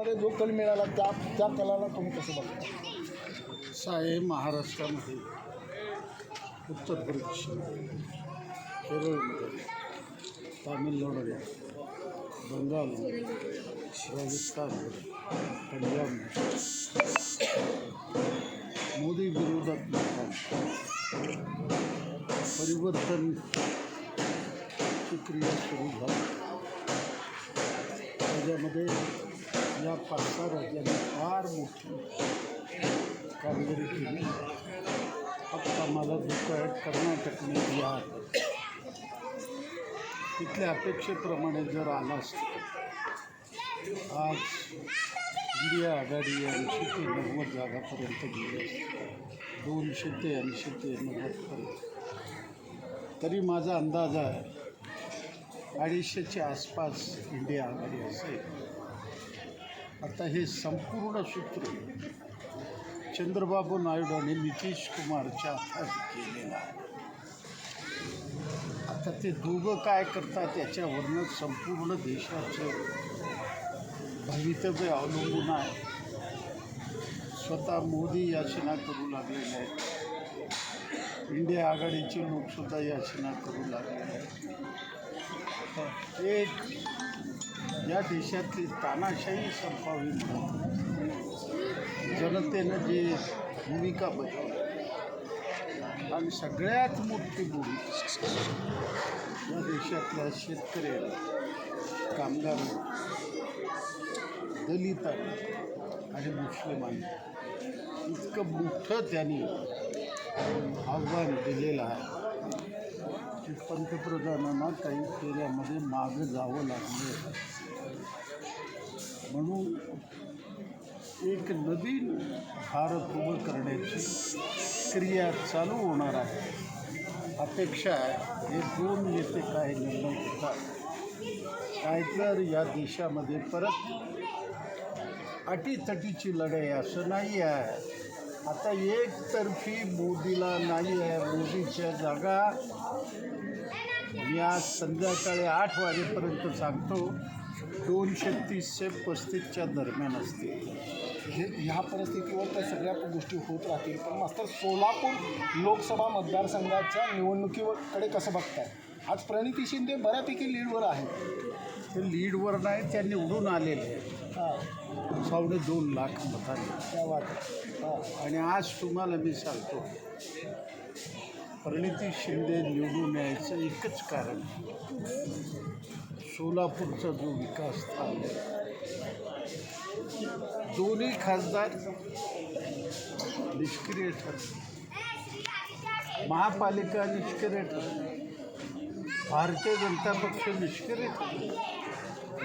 मध्ये जो कल मिळाला, त्या त्या कलाला तुम्ही कसं बघता? आहे महाराष्ट्रामध्ये उत्तर प्रदेशमध्ये केरळमध्ये तामिळनाडूमध्ये बंगालमध्ये राजस्थानमध्ये पंजाबमध्ये मोदी विरोधात परिवर्तन क्रिया सुरू झाली. त्याच्यामध्ये या पाच सहा राज्यांनी फार मोठी कामगिरी केली. फक्त माझा दुःख आहे कर्नाटकने बिहार. तिथल्या अपेक्षेप्रमाणे जर आला असतं आज इंडिया आघाडी ऐंशी ते नव्वद जागापर्यंत गेली असते. दोनशे ते ऐंशी ते नव्वदपर्यंत. तरी माझा अंदाज आहे अडीचशेच्या आसपास इंडिया आघाडी असेल. आता हे संपूर्ण सूत्र चंद्रबाबू नायडू आणि नितीश कुमारच्या हातात केलेलं आहे. आता ते दोघं काय करतात याच्यावरनं संपूर्ण देशाचं भवितव्य अवलंबून आहे. स्वतः मोदी याचना करू लागलेले आहेत. इंडिया आघाडीचे लोकसुद्धा याचना करू लागलेले आहेत. एक या देशातली तानाशाही संपावी म्हणून जनतेनं जी भूमिका बजावली आणि सगळ्यात मोठी भूमिका या देशातल्या शेतकऱ्यांनी कामगार दलितांना आणि मुस्लिमांनी इतकं मोठं त्यांनी आव्हान दिलेलं आहे की पंतप्रधानांना काही फेऱ्यामध्ये मागं जावं लागलं. म्हणून एक नवीन भारत उभं करण्याची क्रिया चालू होणार आहे. अपेक्षा आहे. हे दोन नेते काय निर्णय घेतात. काय तर या देशामध्ये परत अटीतटीची लढाई असं नाही आहे. आता एकतर्फी मोदीला नाही आहे. मोदीच्या जागा मी आज संध्याकाळी आठ वाजेपर्यंत सांगतो. दोनशे तीस ते पस्तीसच्या दरम्यान असतील हे ह्या परिस्थितीवर त्या सगळ्या गोष्टी होत राहतील. पण मास्तर सोलापूर लोकसभा मतदारसंघाच्या निवडणुकीकडे कसं बघताय? आज प्रणिती शिंदे बऱ्यापैकी लीडवर आहेत. ते लीडवर नाही त्या निवडून आलेले हां. पावणे दोन लाख मतांनी. त्या वाटत हां. आणि आज तुम्हाला मी सांगतो परिणिती शिंदे निवडून यायचं एकच कारण. सोलापूरचा जो विकास झाला दोन्ही खासदार निष्क्रिय ठरले. महापालिका निष्क्रिय ठरली. भारतीय जनता पक्ष निष्क्रिय ठरले.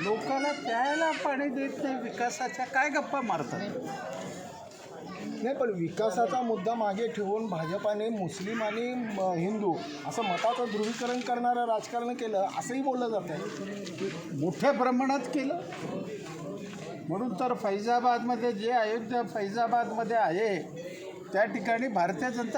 लोकांना प्यायला पाणी देत नाही विकासाच्या काय गप्पा मारतात? नाही पण विकासाचा मुद्दा मागे ठेवून भाजपाने मुस्लिम आणि हिंदू असं मताचं ध्रुवीकरण करणारं राजकारण केलं असंही बोललं जातं आहे. मोठ्या प्रमाणात केलं. म्हणून तर फैजाबादमध्ये जे अयोध्या फैजाबादमध्ये आहे त्या ठिकाणी भारतीय जनता